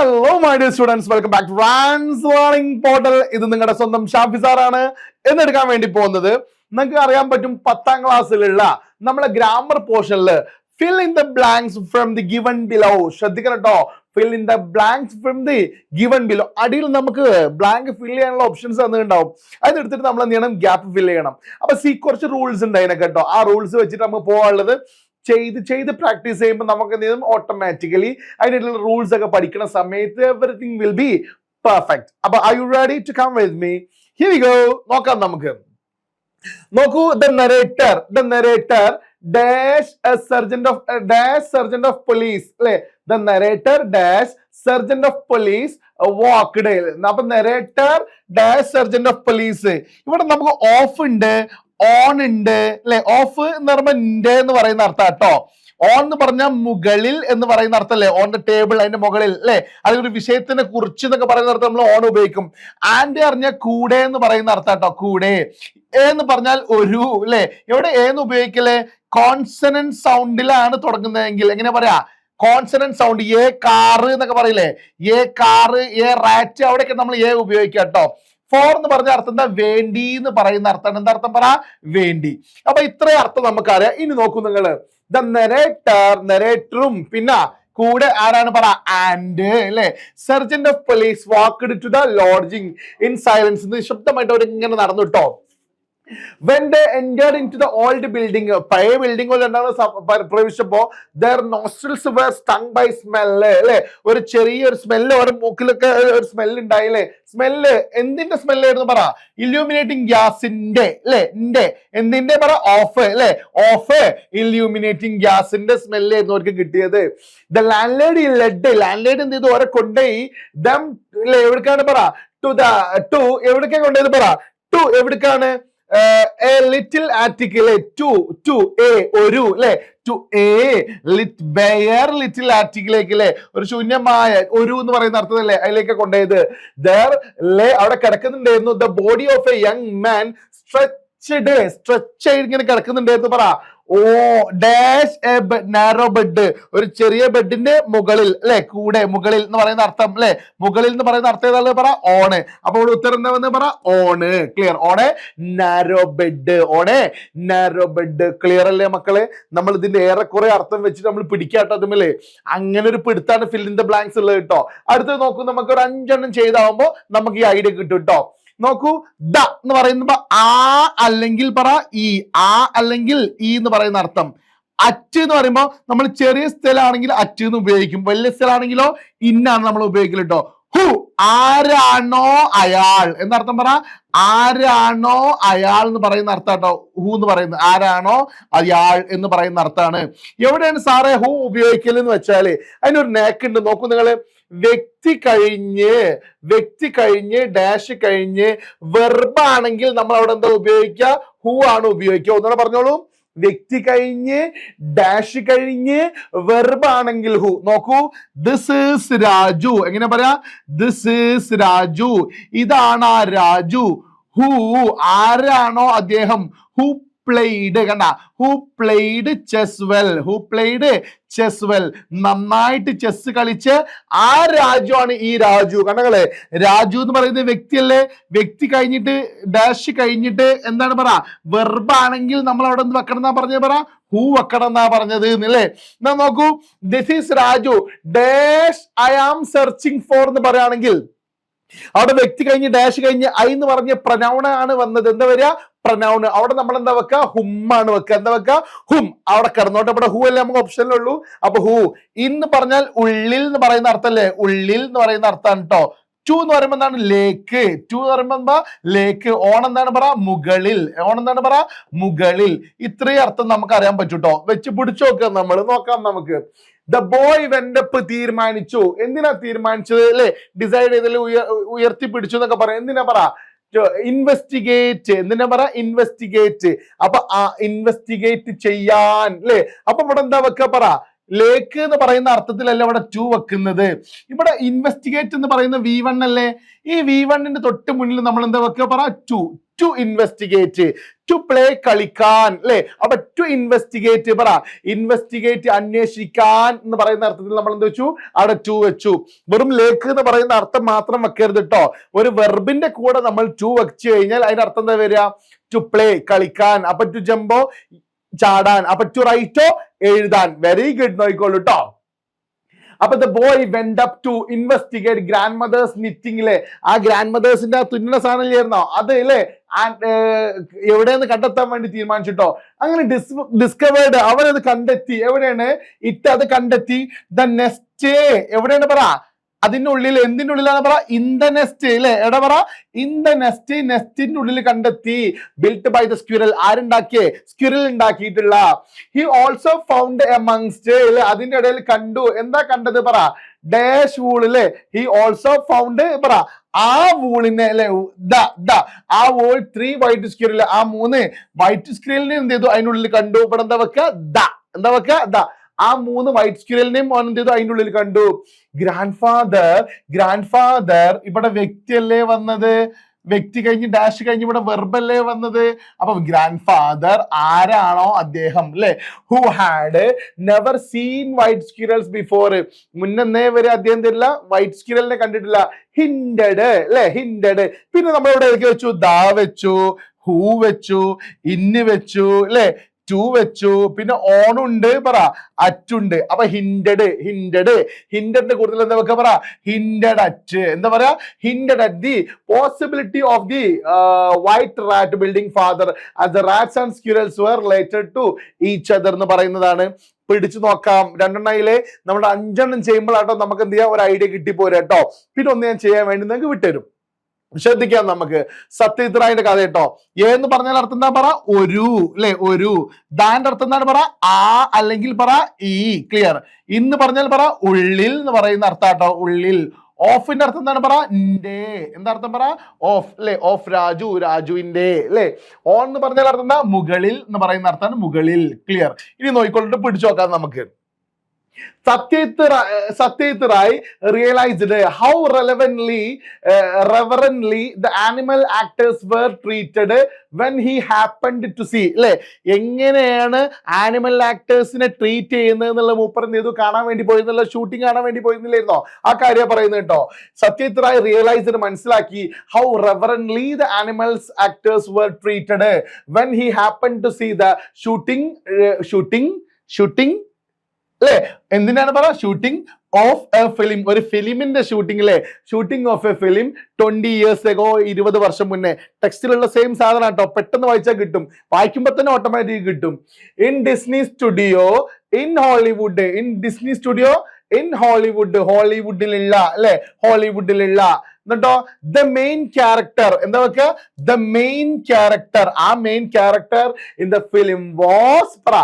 Hello my dear students welcome back റാൻസ് learning portal ഇത് നിങ്ങളുടെ സ്വന്തം ഷാഫി സാറാണ് എന്നെടുക്കാൻ വേണ്ടി പോകുന്നത്. നിങ്ങൾക്ക് അറിയാൻ പറ്റും പത്താം ക്ലാസ്സിലുള്ള നമ്മളെ ഗ്രാമർ പോർഷനിൽ fill in the blanks from the given below ശ്രദ്ധിക്കണം കേട്ടോ fill in the blanks from the given below അടിയിൽ നമുക്ക് ബ്ലാങ്ക് ഫിൽ ചെയ്യാനുള്ള ഓപ്ഷൻസ് തന്നിട്ടുണ്ടാവും. അത് എടുത്തിട്ട് നമ്മൾ എന്ത് ചെയ്യണം? ഗ്യാപ്പ് ഫിൽ ചെയ്യണം. അപ്പൊ സി കുറച്ച് റൂൾസ് ഉണ്ട് അതിനൊക്കെ കേട്ടോ ആ റൂൾസ് വെച്ചിട്ട് നമുക്ക് പോകാനുള്ളത് ചെയ്ത് ചെയ്ത് പ്രാക്ടീസ് ചെയ്യുമ്പോൾ നമുക്ക് എന്ത് ചെയ്യും? ഓട്ടോമാറ്റിക്കലി അതിനുള്ള റൂൾസ് ഒക്കെ പഠിക്കുന്ന സമയത്ത് എവറിങ് വിൽ ബി പെർഫെക്റ്റ് അപ്പൊ I you ready to come with me here go നോക്കാം നമുക്ക്. നോക്കൂ the narrator the narrator dash sergeant of dash sergeant of police അല്ലെ? The narrator dash sergeant of police walked അപ്പൊ narrator dash sergeant of police ഇവിടെ നമുക്ക് of ഉണ്ട് on ഉണ്ട് അല്ലെ? ഓഫ് എന്ന് പറയുമ്പോ ഇൻഡേ എന്ന് പറയുന്ന അർത്ഥം കേട്ടോ ഓൺ എന്ന് പറഞ്ഞാൽ മുകളിൽ എന്ന് പറയുന്ന അർത്ഥം അല്ലേ? ഓൺ ദ ടേബിൾ അതിന്റെ മുകളിൽ അല്ലെ? അല്ലെങ്കിൽ ഒരു വിഷയത്തിനെ കുറിച്ച് എന്നൊക്കെ പറയുന്ന അർത്ഥം നമ്മൾ ഓൺ ഉപയോഗിക്കും. ആൻഡ് അറിഞ്ഞ കൂടെ എന്ന് പറയുന്ന അർത്ഥം കേട്ടോ കൂടെ. എന്ന് പറഞ്ഞാൽ ഒരു അല്ലെ? എവിടെ ഏന്ന് ഉപയോഗിക്കൽ? കോൺസണന്റ് സൗണ്ടിലാണ് തുടങ്ങുന്നതെങ്കിൽ എങ്ങനെ പറയാ? കോൺസണന്റ് സൗണ്ട് എ കാറ് എന്നൊക്കെ പറയില്ലേ? എ കാറ് എ റാറ്റ് അവിടെയൊക്കെ നമ്മൾ എ ഉപയോഗിക്കാം കേട്ടോ. ഫോർ എന്ന് പറഞ്ഞ അർത്ഥം എന്താ? വേണ്ടി എന്ന് പറയുന്ന അർത്ഥം. എന്താ അർത്ഥം? പറ വേണ്ടി. അപ്പൊ ഇത്രയും അർത്ഥം നമുക്കറിയാം. ഇനി നോക്കൂ നിങ്ങൾ. ദ നെറേറ്റർ നെറേറ്ററും പിന്നെ കൂടെ ആരാണ്? പറ ആൻഡ് അല്ലെ? Sergeant of police walk to the lodging in silence നിശബ്ദമായിട്ട് അവർ ഇങ്ങനെ നടന്നു കേട്ടോ. When the enter in to the old building പഴയ ബിൽഡിംഗ് എന്താണ് പ്രവേശിച്ചപ്പോ their nostrils were stung by smell അല്ലെ? ഒരു ചെറിയൊരു സ്മെല്ല് ഒരു മൂക്കിലൊക്കെ ഒരു സ്മെല്ല് ഉണ്ടായില്ലേ സ്മെല്ല് എന്തിന്റെ സ്മെല്ലായിരുന്നു പറ? ഇല്യൂമിനേറ്റിംഗ് ഗ്യാസിന്റെ അല്ലെ? എന്റെ എന്തിന്റെ പറ? ഓഫ് അല്ലെ? ഓഫ് ഇല്യൂമിനേറ്റിംഗ് ഗ്യാസിന്റെ സ്മെല്ലായിരുന്നു അവർക്ക് കിട്ടിയത്. The landlady led landlady എന്ത് ചെയ്തു? അവരെ കൊണ്ടുപോയി. ദം അല്ലെ? എവിടേക്കാണ് പറ? ടു ദ ടു എവിടേക്കാണ് കൊണ്ടുപോയത് പറ? ടു എവിടേക്കാണ്? A little attic article to to a ഒരു അല്ലെ to a lit bare little ആറ്റിക്കിലേക്ക് അല്ലെ ഒരു ശൂന്യമായ ഒരു എന്ന് പറയുന്ന അർത്ഥത്തിലല്ലേ അതിലേക്ക് കൊണ്ടുപോയത്? ദർ ലേ അവിടെ കിടക്കുന്നുണ്ടായിരുന്നു. The body of a young man stretched stretch ഇങ്ങനെ കിടക്കുന്നുണ്ടായിരുന്നു. പറ. On dash a narrow bed ഒരു ചെറിയ ബെഡിന്റെ മുകളിൽ അല്ലെ? കൂടെ മുകളിൽ എന്ന് പറയുന്ന അർത്ഥം അല്ലെ? മുകളിൽ എന്ന് പറയുന്ന അർത്ഥം ഏതാണ് പറ? ഓണ് അപ്പൊ ഇവിടെ ഉത്തരം എന്താ വന്ന് പറ? On clear on a narrow bed on a narrow bed clear അല്ലേ മക്കളെ? നമ്മൾ ഇതിന്റെ ഏറെക്കുറെ അർത്ഥം വെച്ചിട്ട് നമ്മൾ പിടിക്കാട്ടോ അതുമല്ലേ അങ്ങനെ ഒരു പിടുത്താണ് ദ ബ്ലാങ്ക്സ് ഉള്ളത് കേട്ടോ. അടുത്തത് നോക്കും നമുക്ക് ഒരു അഞ്ചെണ്ണം ചെയ്താവുമ്പോ നമുക്ക് ഈ ഐഡിയ കിട്ടും കേട്ടോ. നോക്കൂ ദ എന്ന് പറയുമ്പോ ആ അല്ലെങ്കിൽ പറ ഈ ആ അല്ലെങ്കിൽ ഈ എന്ന് പറയുന്ന അർത്ഥം. അറ്റ് എന്ന് പറയുമ്പോൾ നമ്മൾ ചെറിയ സ്ഥലമാണെങ്കിൽ അറ്റ് എന്ന് ഉപയോഗിക്കും. വലിയ സ്ഥലമാണെങ്കിലോ ഇന്നാണ് നമ്മൾ ഉപയോഗിക്കൽ കേട്ടോ ഹു ആരാണോ അയാൾ. എന്നർത്ഥം പറ? ആരാണോ അയാൾ എന്ന് പറയുന്ന അർത്ഥം കേട്ടോ ഹു എന്ന് പറയുന്നത് ആരാണോ അയാൾ എന്ന് പറയുന്ന അർത്ഥമാണ്. എവിടെയാണ് സാറേ ഹു ഉപയോഗിക്കൽ എന്ന് വെച്ചാൽ? അതിനൊരു നേക്ക് ഉണ്ട്. നോക്കൂ നിങ്ങൾ. വ്യക്തി കഴിഞ്ഞ് വ്യക്തി കഴിഞ്ഞ് ഡാഷ് കഴിഞ്ഞ് വെർബാണെങ്കിൽ നമ്മൾ അവിടെ എന്താ ഉപയോഗിക്കുക? ഹു ആണ് ഉപയോഗിക്കുക? ഒന്നുകൂടെ പറഞ്ഞോളൂ. വ്യക്തി കഴിഞ്ഞ് ഡാഷ് കഴിഞ്ഞ് വെർബാണെങ്കിൽ ഹു നോക്കൂ. This is Raju. എങ്ങനെ പറയാ? This is Raju. ഇതാണ് ആ രാജു. ഹു ആരാണോ അദ്ദേഹം? ഹു പ്ലേഡ് കണ്ട? Who played chess well who played chess well നന്നായിട്ട് ചെസ് കളിച്ച് ആ രാജു ആണ് ഈ രാജു. കണ്ടങ്ങളെ രാജു എന്ന് പറയുന്ന വ്യക്തിയല്ലേ? വ്യക്തി കഴിഞ്ഞിട്ട് ഡാഷ് കഴിഞ്ഞിട്ട് എന്താണ് പറ? വെർബാണെങ്കിൽ നമ്മൾ അവിടെ എന്ത് വെക്കണം എന്നാ പറഞ്ഞ പറ? ഹൂ വെക്കണം എന്നാ പറഞ്ഞത് എന്നല്ലേ എന്നാ നോക്കൂ this is Raju. Dash I am searching for എന്ന് പറയുകയാണെങ്കിൽ അവിടെ വ്യക്തി കഴിഞ്ഞ് ഡാഷ് കഴിഞ്ഞ് ഐ എന്ന് പറഞ്ഞ പ്രനൗണ ആണ് വന്നത്. എന്താ വരിക? പ്രനൗണ് അവിടെ നമ്മൾ എന്താ വെക്കുക ഹും ആണ് വെക്കുക എന്താ വെക്കുക ഹും. അവിടെ കിടന്നോട്ടെ. ഇവിടെ ഹൂ അല്ലേ നമുക്ക് ഓപ്ഷനിലുള്ളൂ അപ്പൊ ഹൂ. ഇന്ന് പറഞ്ഞാൽ ഉള്ളിൽ എന്ന് പറയുന്ന അർത്ഥമല്ലേ ഉള്ളിൽ എന്ന് പറയുന്ന അർത്ഥമാണ് കേട്ടോ ടു എന്ന് പറയുമ്പോൾ എന്താണ്? ലേക്ക്. ടു എന്ന് പറയുമ്പോൾ എന്താ? ലേക്ക്. ഓൺ എന്താണ് പറ? മുകളിൽ. ഓൺ എന്താണ് പറ? മുകളിൽ. ഇത്രയും അർത്ഥം നമുക്ക് അറിയാൻ പറ്റൂട്ടോ വെച്ച് പിടിച്ചു നോക്കാം നമ്മൾ നോക്കാം നമുക്ക്. ദ ബോയ് വെൻഡപ്പ് തീരുമാനിച്ചു. എന്തിനാ തീരുമാനിച്ചത്? അല്ലെ? ഡിസൈഡ് ചെയ്തതിൽ ഉയർത്തിപ്പിടിച്ചു എന്നൊക്കെ പറയാം എന്തിനാ പറ? ഇൻവെസ്റ്റിഗേറ്റ് എന്തിനാ പറ? ഇൻവെസ്റ്റിഗേറ്റ് അപ്പൊ ഇൻവെസ്റ്റിഗേറ്റ് ചെയ്യാൻ. അല്ലെ? അപ്പൊ ഇവിടെ എന്താ വെക്ക പറ? ലേക്ക് എന്ന് പറയുന്ന അർത്ഥത്തിലല്ല ഇവിടെ ടു വെക്കുന്നത്? ഇവിടെ ഇൻവെസ്റ്റിഗേറ്റ് എന്ന് പറയുന്ന വി വൺ അല്ലേ? ഈ വി വണ്ണിന്റെ തൊട്ട് മുന്നിൽ നമ്മൾ എന്താ വെക്കുക? പറ to to investigate to play കളിക്കാൻ അല്ലെ? അപ്പൊ ടു ഇൻവെസ്റ്റിഗേറ്റ് പറ. ഇൻവെസ്റ്റിഗേറ്റ് അന്വേഷിക്കാൻ എന്ന് പറയുന്ന അർത്ഥത്തിൽ നമ്മൾ എന്ത് വെച്ചു? അവിടെ ടു വെച്ചു. വെറും ലേക്ക് എന്ന് പറയുന്ന അർത്ഥം മാത്രം വെക്കരുത് കേട്ടോ ഒരു വെർബിന്റെ കൂടെ നമ്മൾ ടു വെച്ചു കഴിഞ്ഞാൽ അതിന്റെ അർത്ഥം എന്താ വരിക? ടു പ്ലേ കളിക്കാൻ. അപ്പൊ ടു ജമ്പോ ചാടാൻ. അപ്പൊ ടു റൈറ്റോ എഴുതാൻ വെരി ഗുഡ് നോക്കിക്കോളൂ കേട്ടോ അപ്പൊ the boy went up to investigate grandmother's നിറ്റിംഗിലെ ആ ഗ്രാൻഡ് മദേഴ്സിന്റെ ആ സാധനം ഇല്ലായിരുന്നോ അത് അല്ലേ എവിടെയെന്ന് കണ്ടെത്താൻ വേണ്ടി തീരുമാനിച്ചിട്ടോ? അങ്ങനെ ഡിസ് ഡിസ്കവേർഡ് അവനത് കണ്ടെത്തി. എവിടെയാണ്? ഇട്ട് അത് കണ്ടെത്തി ദ നെസ്റ്റ് എവിടെയാണ് പറ? അതിന്റെ ഉള്ളിൽ എന്തിന്റെ ഉള്ളിലാണ് പറ? ഇൻ ദ നെസ്റ്റ് അല്ലെ എടാ പറ ഇൻ ദ നെസ്റ്റ് നെസ്റ്റിന്റെ ഉള്ളിൽ കണ്ടെത്തി. ബിൽറ്റ് ബൈ ദ സ്ക്വിറൽ ആരുണ്ടാക്കിയേ? സ്ക്വിറൽ ഉണ്ടാക്കിയിട്ടുള്ള. ഹി ഓൾസോ ഫൗണ്ട് എമംഗ്സ്റ്റ് അല്ലെ അതിന്റെ ഇടയിൽ കണ്ടു. എന്താ കണ്ടത് പറ? ഡാഷ് വൂളിൽ ഹി ഓൾസോ ഫൗണ്ട് പറ ആ വൂളിനെ അല്ലെ ആ വോൾ ത്രീ വൈറ്റ് സ്ക്യൂരൽ ആ മൂന്ന് വൈറ്റ് സ്ക്യൂരലിനെ എന്ത് ചെയ്തു? അതിനുള്ളിൽ കണ്ടു. ഇവിടെ എന്താ വെക്ക? ദ. എന്താ വെക്ക? ദ. ആ മൂന്ന് വൈറ്റ് സ്ക്രീനിനെയും ഓൻ എന്ത് ചെയ്തു? അതിന്റെ ഉള്ളിൽ കണ്ടു. ഗ്രാൻഡ് ഫാദർ ഗ്രാൻഡ് ഫാദർ ഇവിടെ വ്യക്തിയല്ലേ വന്നത്? വ്യക്തി കഴിഞ്ഞ് ഡാഷ് കഴിഞ്ഞ് ഇവിടെ വെർബല്ലേ വന്നത്? അപ്പൊ ഗ്രാൻഡ് ഫാദർ ആരാണോ അദ്ദേഹം അല്ലെ who had never seen white squirrels before മുന്നേ വരെ അദ്ദേഹം തരില്ല വൈറ്റ് സ്ക്യൂരലിനെ കണ്ടിട്ടില്ല. ഹിൻഡഡ് അല്ലെ ഹിൻഡഡ് പിന്നെ നമ്മൾ ഇവിടെ വെച്ചു? ദാ വെച്ചു ഹൂ വെച്ചു ഇന്ന് വെച്ചു അല്ലെ ടു വെച്ചു. പിന്നെ ഓൺ ഉണ്ട് പറ. അറ്റുണ്ട് അപ്പൊ ഹിൻഡഡ് ഹിൻഡഡ് ഹിൻഡഡിന്റെ കൂടുതൽ എന്താ വെക്ക പറ? ഹിൻഡഡ് അറ്റ് എന്താ പറയാ? Hinted at the possibility of the white rat building father as the rats and squirrels were related to each other എന്ന് പറയുന്നതാണ്. പിടിച്ചു നോക്കാം. രണ്ടെണ്ണയിലെ നമ്മുടെ അഞ്ചെണ്ണം ചെയ്യുമ്പോഴാട്ടോ നമുക്ക് എന്ത് ചെയ്യാം? ഒരു ഐഡിയ കിട്ടിപ്പോരാട്ടോ കേട്ടോ. പിന്നെ ഒന്ന് ഞാൻ ചെയ്യാൻ വേണ്ടി നിങ്ങൾക്ക് വിട്ടുതരും. ശ്രദ്ധിക്കാം നമുക്ക്. സത്യജിത്രായന്റെ കഥ കേട്ടോ. എ എന്ന് പറഞ്ഞാൽ അർത്ഥം എന്താ പറ? ഒരു അല്ലെ ഒരു. ദാന്റെ അർത്ഥം എന്താണ് പറ? ആ അല്ലെങ്കിൽ പറ ഈ. ക്ലിയർ ഇന്ന് പറഞ്ഞാൽ പറ ഉള്ളിൽ എന്ന് പറയുന്ന അർത്ഥം കേട്ടോ. ഉള്ളിൽ. ഓഫിന്റെ അർത്ഥം എന്താണ് പറ? ന്റെ എന്താ അർത്ഥം പറ? ഓഫ് അല്ലെ ഓഫ് രാജു രാജുവിന്റെ അല്ലെ ഓൺ എന്ന് പറഞ്ഞാൽ അർത്ഥം എന്താ? മുകളിൽ എന്ന് പറയുന്ന അർത്ഥമാണ് മുകളിൽ. ക്ലിയർ ഇനി നോക്കിക്കൊണ്ടിട്ട് പിടിച്ചു നോക്കാം നമുക്ക്. Satyajit Satyajit Ray realised how relevantly reverently the animal actors were treated when he happened to see അല്ലെ എങ്ങനെയാണ് ആനിമൽ ആക്ടേഴ്സിനെ ട്രീറ്റ് ചെയ്യുന്നത് എന്നുള്ള മൂപ്പർ ഇത് കാണാൻ വേണ്ടി പോയിരുന്നില്ല ഷൂട്ടിംഗ് കാണാൻ വേണ്ടി പോയിരുന്നില്ലായിരുന്നോ? ആ കാര്യം പറയുന്നത് കേട്ടോ. സത്യത്ത് റായ് റിയലൈസ്ഡ് മനസ്സിലാക്കി how reverently the animals actors were treated when he happen to see the shooting shooting shooting അല്ലെ? എന്തിനാണ് പറ ഷൂട്ടിംഗ് ഓഫ് എ ഫിലിം ഒരു ഫിലിമിന്റെ ഷൂട്ടിംഗ് അല്ലെ shooting of a film twenty years ago ഇരുപത് വർഷം മുന്നേ. ടെക്സ്റ്റിലുള്ള സെയിം സാധനം കേട്ടോ പെട്ടെന്ന് വായിച്ചാൽ കിട്ടും. വായിക്കുമ്പോൾ തന്നെ ഓട്ടോമാറ്റിക് കിട്ടും. In Disney studio in Hollywood in Disney studio in Hollywood ഹോളിവുഡിലുള്ള അല്ലെ? ഹോളിവുഡിലുള്ള എന്നിട്ടോ ദ മെയിൻ ക്യാരക്ടർ എന്താ വെക്ക ദ മെയിൻ ക്യാരക്ടർ ആ main character in the film was പറ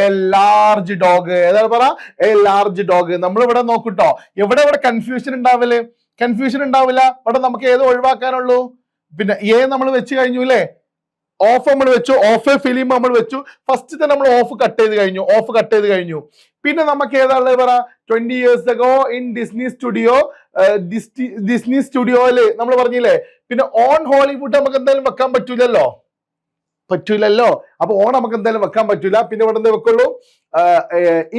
എ ലാർജ് ഡോഗ് ഏതാണ് പറ? എ ലാർജ് ഡോഗ് നമ്മൾ ഇവിടെ നോക്കൂട്ടോ. എവിടെ ഇവിടെ കൺഫ്യൂഷൻ ഉണ്ടാവില്ലേ കൺഫ്യൂഷൻ ഉണ്ടാവില്ല. ഇവിടെ നമുക്ക് ഏത് ഒഴിവാക്കാനുള്ളൂ? പിന്നെ എ നമ്മൾ വെച്ച് കഴിഞ്ഞു അല്ലേ? ഓഫ് നമ്മൾ വെച്ചു ഓഫ് എ ഫിലിം നമ്മൾ വെച്ചു. ഫസ്റ്റ് തന്നെ നമ്മൾ ഓഫ് കട്ട് ചെയ്ത് കഴിഞ്ഞു ഓഫ് കട്ട് ചെയ്ത് കഴിഞ്ഞു. പിന്നെ നമുക്ക് ഏതാണുള്ളത് പറ? Twenty years ago in Disney studio Disney സ്റ്റുഡിയോയിൽ നമ്മൾ പറഞ്ഞില്ലേ? പിന്നെ ഓൺ ഹോളിവുഡ് നമുക്ക് എന്തായാലും വെക്കാൻ പറ്റൂലല്ലോ. പറ്റൂലല്ലോ. അപ്പൊ ഓൺ നമുക്ക് എന്തായാലും വെക്കാൻ പറ്റൂല. പിന്നെ ഇവിടെ എന്താ വെക്കുള്ളൂ?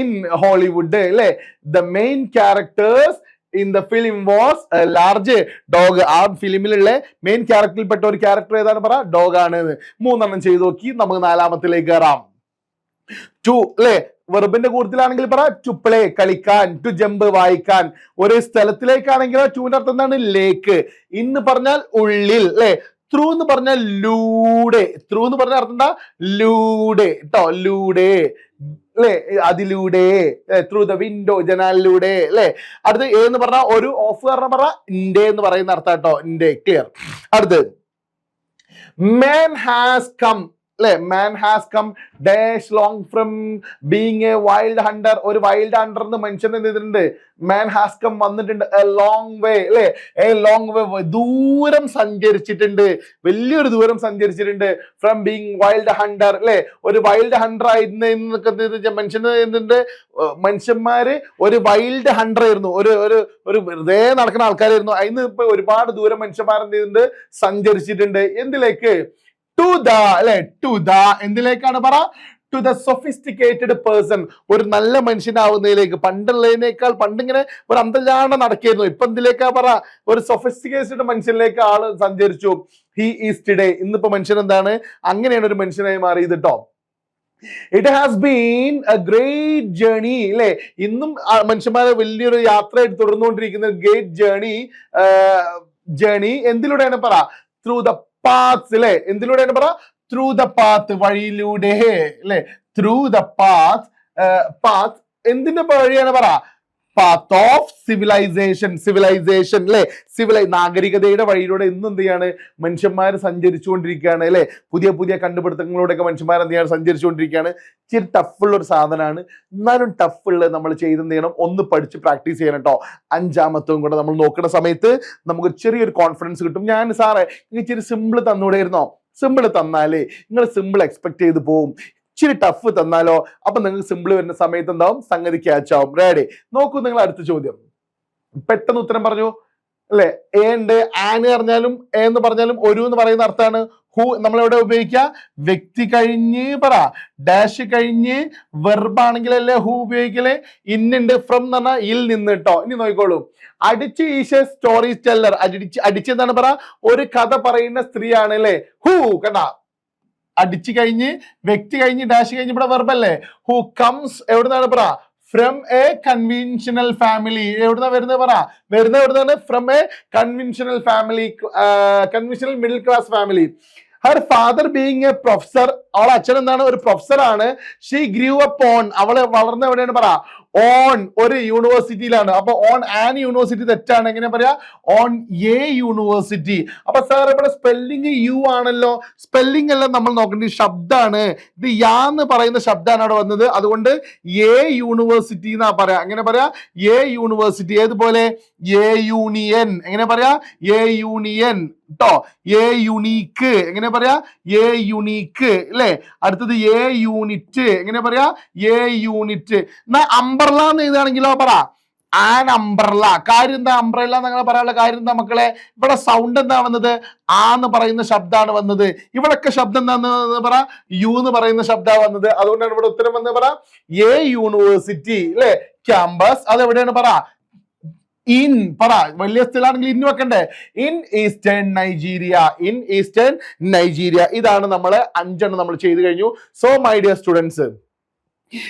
ഇൻ ഹോളിവുഡ് അല്ലെ? The main characters in the film was large dog ആ ഫിലിമിലുള്ള മെയിൻ ക്യാരക്ടറിൽപ്പെട്ട ഒരു ക്യാരക്ടർ ഏതാണ്? പറ ഡോഗ് ആണ്. മൂന്നെണ്ണം ചെയ്തു നോക്കി. നമുക്ക് നാലാമത്തിലേക്ക് കയറാം ടു അല്ലെ വെറുബിന്റെ കൂട്ടത്തിലാണെങ്കിൽ പറ ടു പ്ലേ കളിക്കാൻ ടു ജമ്പ് വായിക്കാൻ. ഒരു സ്ഥലത്തിലേക്കാണെങ്കിൽ ടൂവിന്റെ അർത്ഥം എന്താണ്? ലേക്ക് ഇന്ന് പറഞ്ഞാൽ ഉള്ളിൽ അല്ലെ ത്രൂ എന്ന് പറഞ്ഞാൽ ലൂടെ ത്രൂ എന്ന് പറഞ്ഞ അർത്ഥം എന്താ? ലൂടെ കേട്ടോ ലൂടെ അല്ലെ അതിലൂടെ ത്രൂ ദ വിൻഡോ ജനാലിലൂടെ അല്ലെ അടുത്ത് എ എന്ന് പറഞ്ഞാൽ ഒരു ഓഫ് കാരണം പറഞ്ഞാൽ ഇൻഡേ എന്ന് പറയുന്ന അർത്ഥം കേട്ടോ ഇൻഡേ ക്ലിയർ അടുത്ത്. മാൻ ഹാസ് കം അല്ലെ man has come dash long from being a wild hunter ഒരു വൈൽഡ് ഹണ്ടർ എന്ന് മനുഷ്യൻ എന്ത് ചെയ്തിട്ടുണ്ട്. മാൻ ഹാസ് കം വന്നിട്ടുണ്ട് എ ലോങ് വേ അല്ലെ എ ലോങ് വേ ദൂരം സഞ്ചരിച്ചിട്ടുണ്ട്. വലിയൊരു ദൂരം സഞ്ചരിച്ചിട്ടുണ്ട് ഫ്രം ബീങ് വൈൽഡ് ഹണ്ടർ അല്ലെ ഒരു വൈൽഡ് ഹണ്ടർ ആയിരുന്ന മനുഷ്യൻ എന്തുണ്ട് മനുഷ്യന്മാര് ഒരു വൈൽഡ് ഹണ്ടർ ആയിരുന്നു. ഒരു ഒരു ഒരു വെറുതെ നടക്കുന്ന ആൾക്കാരായിരുന്നു. അതിന് ഇപ്പൊ ഒരുപാട് ദൂരം മനുഷ്യന്മാർ എന്ത് ചെയ്തിട്ടുണ്ട്? സഞ്ചരിച്ചിട്ടുണ്ട്. എന്തിലേക്ക്? ടു ദ അല്ലെ? ടു ദ എന്തിലേക്കാണ് പറ? ടു ദ സൊഫിസ്റ്റിക്കേറ്റഡ് പേഴ്സൺ ഒരു നല്ല മനുഷ്യനാവുന്നതിലേക്ക്. പണ്ടുള്ളതിനേക്കാൾ പണ്ടിങ്ങനെ ഒരു അന്തർജാണ നടക്കായിരുന്നു. ഇപ്പൊ എന്തിലേക്കാ പറ? ഒരു സൊഫിസ്റ്റിക്കേറ്റഡ് മനുഷ്യനിലേക്ക് ആൾ സഞ്ചരിച്ചു. ഹി ഈസ് ടുഡേ ഇന്നിപ്പോ മനുഷ്യൻ എന്താണ്? അങ്ങനെയാണ് ഒരു മനുഷ്യനായി മാറിയത് കേട്ടോ it has been a great journey അല്ലെ? ഇന്നും മനുഷ്യന്മാരെ വലിയൊരു യാത്രയായിട്ട് തുടർന്നുകൊണ്ടിരിക്കുന്ന ഗ്രേറ്റ് ജേണി ജേണി എന്തിലൂടെയാണ് പറ? ത്രൂ ദ പാത്ത് അല്ലെ എന്തിലൂടെയാണ് പറ? ത്രൂ ദ പാത്ത് വഴിയിലൂടെ അല്ലെ ത്രൂ ദ പാത്ത് പാത്ത് എന്തിന്റെ വഴിയാണ് പറ? പാത്ത് ഓഫ് സിവിലൈസേഷൻ സിവിലൈസേഷൻ അല്ലെ സിവിലൈ നാഗരികതയുടെ വഴിയിലൂടെ ഇന്ന് എന്ത് ചെയ്യാണ്? മനുഷ്യന്മാർ സഞ്ചരിച്ചുകൊണ്ടിരിക്കുകയാണ് അല്ലെ പുതിയ പുതിയ കണ്ടുപിടുത്തങ്ങളിലൂടെയൊക്കെ മനുഷ്യന്മാർ എന്ത് ചെയ്യാണ്? സഞ്ചരിച്ചുകൊണ്ടിരിക്കുകയാണ്. ഇച്ചിരി ടഫുള്ള ഒരു സാധനമാണ്. എന്നാലും ടഫുള്ള നമ്മൾ ചെയ്തെന്ത് ചെയ്യണം? ഒന്ന് പഠിച്ച് പ്രാക്ടീസ് ചെയ്യണം കേട്ടോ അഞ്ചാമത്തവും കൂടെ നമ്മൾ നോക്കുന്ന സമയത്ത് നമുക്ക് ചെറിയൊരു കോൺഫിഡൻസ് കിട്ടും. ഞാൻ സാറേ ഇച്ചിരി സിമ്പിൾ തന്നൂടെയിരുന്നോ സിമ്പിൾ തന്നാലേ നിങ്ങൾ സിമ്പിൾ എക്സ്പെക്ട് ചെയ്ത് പോവും. ഇച്ചിരി ടഫ് തന്നാലോ? അപ്പൊ നിങ്ങൾക്ക് സിമ്പിൾ വരുന്ന സമയത്ത് എന്താവും? സംഗതി ക്യാച്ച് ആവും. റെഡി നോക്കൂ നിങ്ങൾ അടുത്ത ചോദ്യം. പെട്ടെന്ന് ഉത്തരം പറഞ്ഞു. അല്ലെ? എ ഉണ്ട് ആന് പറഞ്ഞാലും എ എന്ന് പറഞ്ഞാലും ഒരു എന്ന് പറയുന്ന അർത്ഥമാണ്. ഹു നമ്മൾ എവിടെ ഉപയോഗിക്കുക? വ്യക്തി കഴിഞ്ഞ് പറ. ഡാഷ് കഴിഞ്ഞ് വെർബ് ആണെങ്കിലല്ലേ ഹു ഉപയോഗിക്കലേ? ഇന്നുണ്ട് ഫ്രം എന്ന് പറഞ്ഞാൽ ഇൽ നിന്ന് കേട്ടോ ഇനി നോക്കിക്കോളൂ. അടിച്ച് ഈശ സ്റ്റോറി ടെല്ലർ അടിച്ച് അടിച്ച് എന്താണ് പറ? ഒരു കഥ പറയുന്ന സ്ത്രീയാണ് അല്ലേ? ഹു കണ്ട? അടിച്ചു കഴിഞ്ഞ് വ്യക്തി കഴിഞ്ഞ് ഡാഷ് കഴിഞ്ഞ് ഇവിടെ വെർബല്ലേ ഹു കംസ് എവിടുന്നാണ് പറ? ഫ്രം എ കൺവെൻഷനൽ ഫാമിലി എവിടുന്ന വരുന്നത് പറ? വരുന്നത് എവിടുന്നാണ്? From a conventional family conventional middle class family her father being a professor അവളെ അച്ഛൻ എന്താണ് ഒരു പ്രൊഫസറാണ് ഷീ ഗ്രൂ അപ്പ് ഓൺ അവൾ വളർന്ന എവിടെയാണ് പറ? ഓൺ ഒരു യൂണിവേഴ്സിറ്റിയിലാണ് അപ്പൊ ഓൺ ആൻ യൂണിവേഴ്സിറ്റി തെറ്റാണ്. എങ്ങനെ പറയാ? ഓൺ എ യൂണിവേഴ്സിറ്റി അപ്പൊ സാർ ഇവിടെ സ്പെല്ലിംഗ് യു ആണല്ലോ. സ്പെല്ലിംഗ് എല്ലാം നമ്മൾ നോക്കേണ്ട. ഈ ശബ്ദമാണ് ഇത് യാ എന്ന് പറയുന്ന ശബ്ദമാണ് അവിടെ വന്നത്. അതുകൊണ്ട് എ യൂണിവേഴ്സിറ്റി എന്നാ പറയാ. എങ്ങനെ പറയാ? എ യൂണിവേഴ്സിറ്റി ഏതുപോലെ? എ യൂണിയൻ എങ്ങനെ പറയാ? എ യൂണിയൻ കേട്ടോ എ യുണീക്ക് എങ്ങനെ പറയാ? എ യുണീക്ക് അല്ലെ അടുത്തത് എ യൂണിറ്റ് എങ്ങനെ പറയാ? എ യൂണിറ്റ് എന്നാ അംബർല എന്ന് എഴുതുകയാണെങ്കിലോ പറ. ആൻ അംബ്രല കാര്യം എന്താ അംബ്രല എന്നങ്ങനെ പറയാനുള്ള കാര്യം എന്താ മക്കളെ? ഇവിടെ സൗണ്ട് എന്താ വന്നത്? ആ എന്ന് പറയുന്ന ശബ്ദമാണ് വന്നത്. ഇവിടൊക്കെ ശബ്ദം എന്താന്ന് പറ. യു എന്ന് പറയുന്ന ശബ്ദമാണ് വന്നത്. അതുകൊണ്ടാണ് ഇവിടെ ഉത്തരം വന്നത് പറ. എ യൂണിവേഴ്സിറ്റി അല്ലെ ക്യാമ്പസ് അത് എവിടെയാണ് പറ? ഇൻ പറ വലിയ സ്ഥലമാണെങ്കിൽ ഇൻ വെക്കണ്ടേ? In eastern Nigeria in eastern Nigeria. ഇതാണ് നമ്മൾ അഞ്ചെണ്ണം നമ്മൾ ചെയ്തു കഴിഞ്ഞു. സോ മൈ ഡിയർ സ്റ്റുഡൻസ്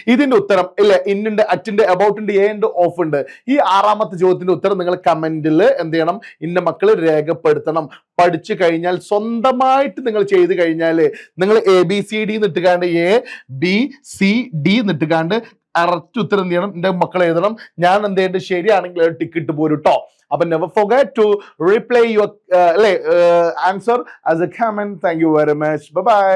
ഇതിന്റെ ഉത്തരം ഇല്ല ഇന്നുണ്ട് അറ്റിന്റെ അബൌട്ടുണ്ട് എ ഉണ്ട് ഓഫ് ഉണ്ട്. ഈ ആറാമത്തെ ചോദ്യത്തിന്റെ ഉത്തരം നിങ്ങൾ കമന്റിൽ എന്ത് ചെയ്യണം? ഇന്ന മക്കൾ രേഖപ്പെടുത്തണം. പഠിച്ചു കഴിഞ്ഞാൽ സ്വന്തമായിട്ട് നിങ്ങൾ ചെയ്ത് കഴിഞ്ഞാൽ നിങ്ങൾ എ ബി സി ഡി നിട്ടുകാണ്ട് എ ബി സി ഡി നിട്ടുകാണ്ട് കറക്റ്റ് ഉത്തരം ചെയ്യണം. എന്റെ മക്കൾ എഴുതണം. ഞാൻ എന്ത് ചെയ്യേണ്ടത് ശരിയാണെങ്കിൽ ടിക്കറ്റ് പോരും കേട്ടോ അപ്പൊ never forget to reply your അല്ലെ answer as a comment thank you very much bye